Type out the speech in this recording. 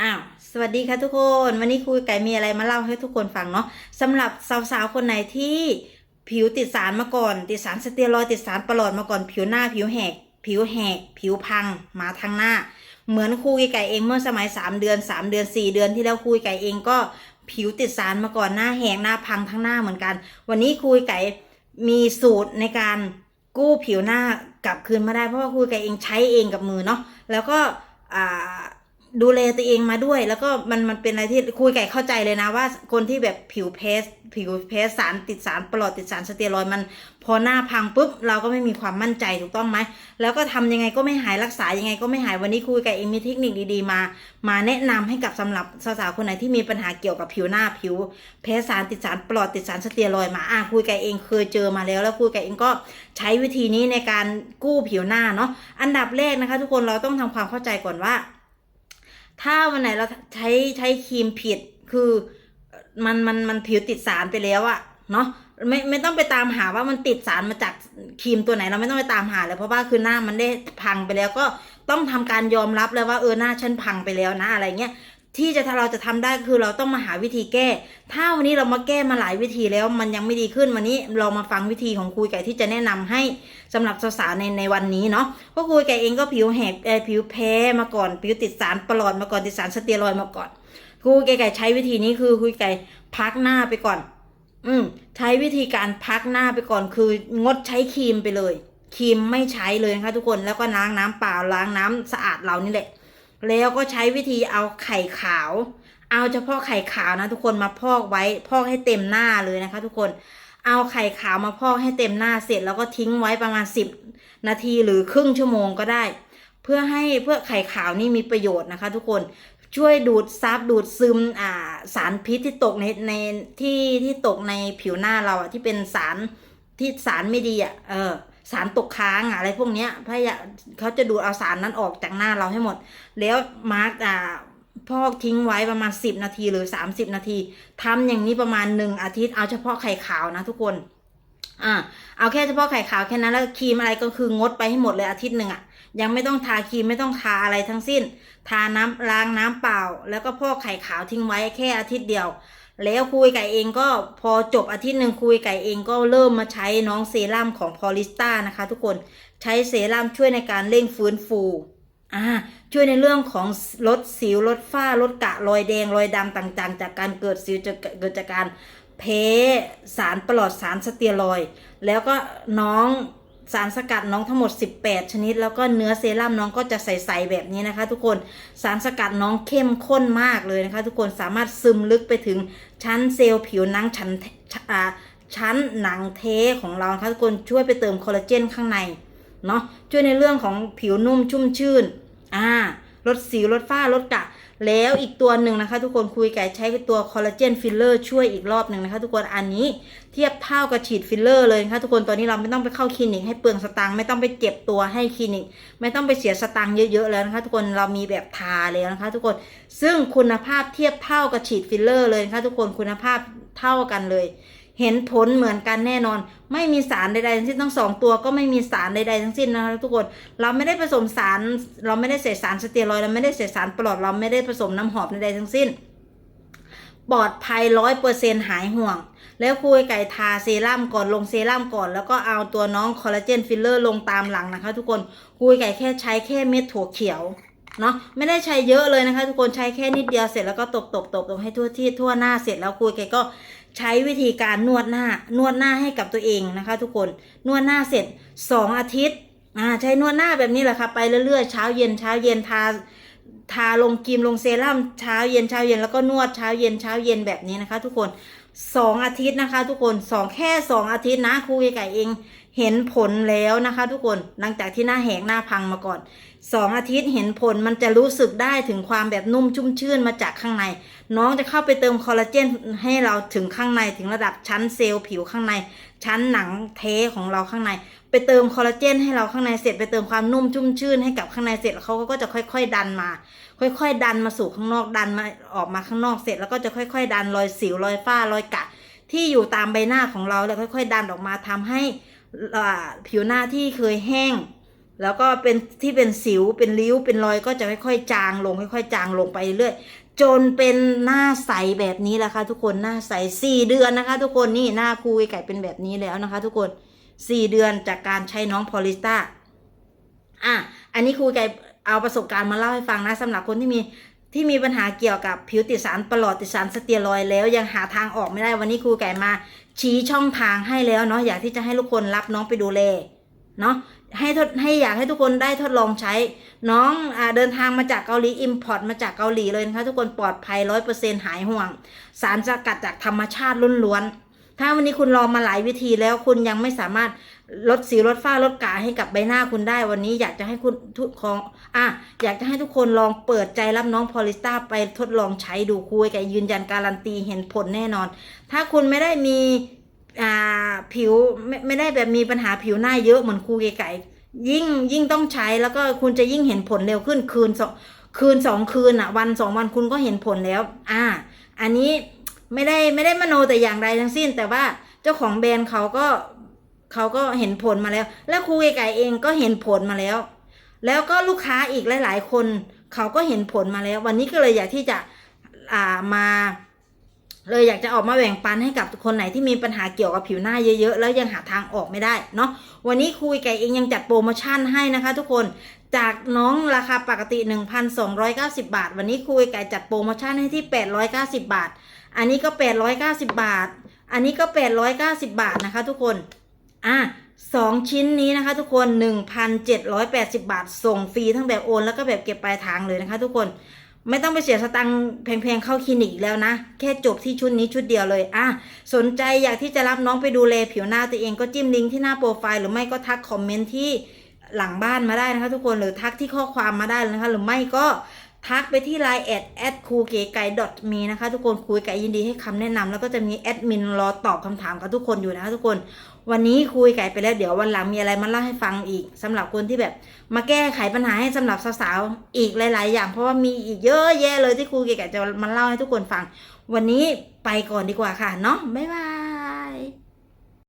อ้าวสวัสดีค่ะทุกคน วันนี้ครูไก่มีอะไรมาเล่าให้ทุกคนฟังเนาะสำหรับสาวๆคนไหนที่ผิวติดสารมาก่อน ติดสารสเตียรอยติดสารประหลอดมาก่อนผิวหน้าผิวแหก ผิวแหก ผิวพังมาทางหน้า เหมือนครูไก่เองเมื่อสมัย 3 เดือน 3 เดือน 4 เดือนที่แล้วครูไก่เองก็ผิวติดสารมาก่อนหน้าแหกหน้าพังทั้งหน้าเหมือนกัน วันนี้ครูไก่มีสูตรในการกู้ผิวหน้ากลับคืนมาได้เพราะว่าครูไก่เองใช้เองกับมือเนาะแล้วก็อ่า ดูแลตัวเองมาด้วย แล้วก็มันมันเป็นอะไรที่คุยไก่เข้าใจเลยนะว่าคนที่แบบผิวแพ้ผิวแพ้สารติดสารปลอดติดสารสเตียรอยมันพอหน้าพังปุ๊บเราก็ไม่มีความมั่นใจถูกต้องไหมแล้วก็ทำยังไงก็ไม่หายรักษายังไงก็ไม่หายวันนี้คุยไก่เองมีเทคนิคดีๆมา มาแนะนำให้กับสำหรับสาวๆคนไหนที่มีปัญหาเกี่ยวกับผิวหน้าผิวแพ้สารติดสารปลอดติดสารสเตียรอยมาอะคุยไก่เองเคยเจอมาแล้ว แล้วคุยไก่เองก็ใช้วิธีนี้ในการกู้ผิวหน้าเนาะอันดับแรกนะคะ ทุกคนเราต้องทำความเข้าใจก่อนว่า ถ้าวันไหนเราใช้ใช้ครีมผิด คือมันมันมันผิวติดสารไปแล้วอะเนาะไม่ไม่ต้องไปตามหาว่ามันติดสารมาจากครีมตัวไหนเราไม่ต้องไปตามหาเลยเพราะว่าคือหน้ามันได้พังไปแล้วก็ต้องทำการยอมรับเลยว่าเออหน้าฉันพังไปแล้วนะอะไรเงี้ย ที่จะถ้าเราจะทำได้คือเราต้องมาหาวิธีแก้ ถ้าวันนี้เรามาแก้มาหลายวิธีแล้วมันยังไม่ดีขึ้นวันนี้เรามาฟังวิธีของคุยไก่ที่จะแนะนำให้สำหรับสาวๆในในวันนี้เนาะเพราะคุยไก่เองก็ผิวแหกเอ่อผิวแพ้มาก่อนผิวติดสารปลอดมาก่อนติดสารสเตียรอยมาก่อนคุยไก่ใช้วิธีนี้คือคุยไก่พักหน้าไปก่อน อืมใช้วิธีการพักหน้าไปก่อน คืองดใช้ครีมไปเลยครีมไม่ใช้เลยนะคะทุกคนแล้วก็ล้างน้ำเปล่าล้างน้ำสะอาดเรานี่แหละ แล้วก็ใช้วิธีเอาไข่ขาว เอาเฉพาะไข่ขาวนะทุกคนมาพอกไว้พอกให้เต็มหน้าเลยนะคะ ทุกคนเอาไข่ขาวมาพอกให้เต็มหน้าเสร็จแล้วก็ทิ้งไว้ประมาณ 10 นาทีหรือครึ่งชั่วโมงก็ได้ เพื่อให้เพื่อไข่ขาวนี่มีประโยชน์นะคะ ทุกคนช่วยดูดซับดูดซึมอ่าสารพิษที่ตกในในที่ที่ตกในผิวหน้าเราอะที่เป็นสารที่สารไม่ดีอะเออ สารตกค้างอะไรพวกเนี้ยพยาเขาจะดูดเอาสารนั้นออกจากหน้าเราให้หมด แล้วมาร์กอ่าพอกทิ้งไว้ประมาณ 10 นาทีหรือ 30 นาทีทำอย่างนี้ประมาณหนึ่งอาทิตย์เอาเฉพาะไข่ขาวนะทุกคน อ่าเอาแค่เฉพาะไข่ขาวแค่นั้นแล้วครีมอะไรก็คืองดไปให้หมดเลยอาทิตย์หนึ่งอะยังไม่ต้องทาครีมไม่ต้องทาอะไรทั้งสิ้น ทาน้ำล้างน้ำเปล่า แล้วก็พอกไข่ขาวทิ้งไว้แค่อาทิตย์เดียว แล้วคุยไก่เองก็พอจบอาทิตย์หนึ่งคุยไก่เองก็เริ่มมาใช้น้องเซรั่มของพอลิสตานะคะ ทุกคนใช้เซรั่มช่วยในการเร่งฟื้นฟูอ่าช่วยในเรื่องของลดสิวลดฝ้าลดกระรอยแดงรอยดำต่างๆ จากการเกิดสิวจะเกิดจากการ แพ้สารปลอดสารสเตียรอย แล้วก็น้องสารสกัดน้องทั้งหมด 18 ชนิด แล้วก็เนื้อเซรั่มน้องก็จะใสๆแบบนี้นะคะ ทุกคนสารสกัดน้องเข้มข้นมากเลยนะคะ ทุกคนสามารถซึมลึกไปถึงชั้นเซลล์ผิวหนังชั้นอ่าชั้นหนังเทของเรานะคะทุกคนช่วยไปเติมคอลลาเจนข้างในเนาะช่วยในเรื่องของผิวนุ่มชุ่มชื่นอ่าลดสิวลดฝ้าลดกระ แล้วอีกตัวหนึ่งนะคะ ทุกคนคุยไก่ใช้ตัวคอลลาเจนฟิลเลอร์ช่วยอีกรอบหนึ่งนะคะ ทุกคนอันนี้เทียบเท่ากับฉีดฟิลเลอร์เลยนะคะทุกคนตอนนี้เราไม่ต้องไปเข้าคลินิกให้เปลืองสตางค์ไม่ต้องไปเจ็บตัวให้คลินิก ไม่ต้องไปเสียสตางค์เยอะๆแล้วนะคะ ทุกคนเรามีแบบทาแล้วนะคะ ทุกคนซึ่งคุณภาพเทียบเท่ากับฉีดฟิลเลอร์เลยนะคะทุกคนคุณภาพเท่ากันเลย เห็นผลเหมือนกันแน่นอน ไม่มีสารใดๆทั้งสิ้นทั้งสองตัวก็ไม่มีสารใดๆทั้งสิ้นนะคะทุกคนเราไม่ได้ผสมสารเราไม่ได้ใส่สารสเตียรอยด์เราไม่ได้ใส่สารปลอดเราไม่ได้ผสมน้ำหอมใดๆทั้งสิ้น ปลอดภัยร้อยเปอร์เซ็นหายห่วง แล้วคุยไก่ทาเซรั่มก่อนลงเซรั่มก่อน แล้วก็เอาตัวน้องคอลลาเจนฟิลเลอร์ลงตามหลังนะคะทุกคนคุยไก่แค่ใช้แค่เม็ดถั่วเขียวเนาะไม่ได้ใช้เยอะเลยนะคะ ทุกคนใช้แค่นิดเดียวเสร็จแล้วก็ตบตบตบตบให้ทั่วที่ทั่วหน้าเสร็จแล้วคุยไก่ก็ ใช้วิธีการนวดหน้านวดหน้าให้กับตัวเองนะคะ ทุกคนนวดหน้าเสร็จสองอาทิตย์อ่าใช้นวดหน้าแบบนี้แหละค่ะไปเรื่อยๆเช้าเย็นเช้าเย็นทาทาลงครีมลงเซรั่มเช้าเย็นเช้าเย็นแล้วก็นวดเช้าเย็นเช้าเย็นแบบนี้นะคะ ทุกคนสองอาทิตย์นะคะ ทุกคนสองแค่สองอาทิตย์นะครูไก่เองเห็นผลแล้วนะคะ ทุกคนหลังจากที่หน้าแหกหน้าพังมาก่อน สองอาทิตย์เห็นผลมันจะรู้สึกได้ถึงความแบบนุ่มชุ่มชื่นมาจากข้างใน น้องจะเข้าไปเติมคอลลาเจนให้เราถึงข้างในถึงระดับชั้นเซลล์ผิวข้างใน ชั้นหนังเทของเราข้างใน ไปเติมคอลลาเจนให้เราข้างในเสร็จไปเติมความนุ่มชุ่มชื่นให้กับข้างในเสร็จแล้วเขาก็จะค่อย ๆ ดันมา ค่อย ๆ ดันมาสู่ข้างนอกดันมาออกมาข้างนอกเสร็จแล้วก็จะค่อย ๆ ดันรอยสิวรอยฝ้ารอยกะ ที่อยู่ตามใบหน้าของเราแล้วค่อย ๆ ดันออกมาทำให้ผิวหน้าที่เคยแห้ง แล้วก็เป็นที่เป็นสิวเป็นริ้วเป็นรอยก็จะค่อยๆจางลงค่อยๆจางลงไปเรื่อยจนเป็นหน้าใสแบบนี้แหละค่ะทุกคนหน้าใสสี่เดือนนะคะ ทุกคนนี่หน้าครูไก่เป็นแบบนี้แล้วนะคะ ทุกคนสี่เดือนจากการใช้น้องพอลิสต้าอะอันนี้ครูไก่เอาประสบการณ์มาเล่าให้ฟังนะสำหรับคนที่มีที่มีปัญหาเกี่ยวกับผิวติดสารประหลอดติดสารสเตียรอยแล้วยังหาทางออกไม่ได้วันนี้ครูไก่มาชี้ช่องทางให้แล้วเนาะอยากที่จะให้ทุกคนรับน้องไปดูแลเนาะ ให้ทดให้อยากให้ทุกคนได้ทดลองใช้ น้องอเดินทางมาจากเกาหลีอิมพอร์ตมาจากเกาหลีเลยนะคะทุกคนปลอดภัยร้อยเปอร์เซ็นหายห่วง สารสกัดจากธรรมชาติล้วนๆถ้าวันนี้คุณลองมาหลายวิธีแล้วคุณยังไม่สามารถลดสีลดฝ้าลดกาให้กับใบหน้าคุณได้วันนี้อยากจะให้คุณทุกของอะอยากจะให้ทุกคนลองเปิดใจรับน้องพอลิสตาไปทดลองใช้ดูคุยกับยืนยันการันตีเห็นผลแน่นอน ถ้าคุณไม่ได้มี อ่าผิวไม่ไม่ได้แบบมีปัญหาผิวหน้าเยอะเหมือนครูไก่ยิ่งยิ่งต้องใช้แล้วก็คุณจะยิ่งเห็นผลเร็วขึ้นคืนสองคืนสองคืนอะวันสองวันคุณก็เห็นผลแล้ว อ่า อันนี้ไม่ได้ไม่ได้มโนแต่อย่างใดทั้งสิ้น แต่ว่าเจ้าของแบรนด์เขาก็เขาก็เห็นผลมาแล้ว แล้วครูไก่เองก็เห็นผลมาแล้ว แล้วก็ลูกค้าอีกหลาย ๆ คนเขาก็เห็นผลมาแล้ว วันนี้ก็เลยอยากที่จะอ่ามา เลยอยากจะออกมาแบ่งปันให้กับคนไหนที่มีปัญหาเกี่ยวกับผิวหน้าเยอะๆ แล้วยังหาทางออกไม่ได้เนาะวันนี้คุยไก่เองยังจัดโปรโมชั่นให้นะคะทุกคนจากน้องราคาปกติ 1,290 บาท วันนี้คุยไก่จัดโปรโมชั่นให้ที่ 890 บาท อันนี้ก็ 890 บาท อันนี้ก็ 890 บาทนะคะทุกคนอะสองชิ้นนี้นะคะทุกคน 1,780 บาท ส่งฟรีทั้งแบบโอน แล้วก็แบบเก็บปลายทางเลยนะคะทุกคน ไม่ต้องไปเสียสตังค์แพงๆเข้าคลินิกอีกแล้วนะ แค่จบที่ชุดนี้ชุดเดียวเลย อะ สนใจอยากที่จะรับน้องไปดูแลผิวหน้าตัวเองก็จิ้มลิงก์ที่หน้าโปรไฟล์หรือไม่ก็ทักคอมเมนต์ที่หลังบ้านมาได้นะคะทุกคนหรือทักที่ข้อความมาได้เลยนะคะ หรือไม่ก็ ทักไปที่ line แอดแอดครูเก๋ไก่มีนะคะ ทุกคนครูไก่ยินดีให้คำแนะนำแล้วก็จะมีแอดมินรอตอบคำถามกับทุกคนอยู่นะคะทุกคน วันนี้คุยไก่ไปแล้วเดี๋ยววันหลังมีอะไรมาเล่าให้ฟังอีกสำหรับคนที่แบบ มาแก้ไขปัญหาให้สำหรับสาวๆอีกหลาย ๆ อย่างเพราะว่ามีอีกเยอะแยะเลยที่ครูไก่จะมาเล่าให้ทุกคนฟัง วันนี้ไปก่อนดีกว่าค่ะเนาะบ๊ายบาย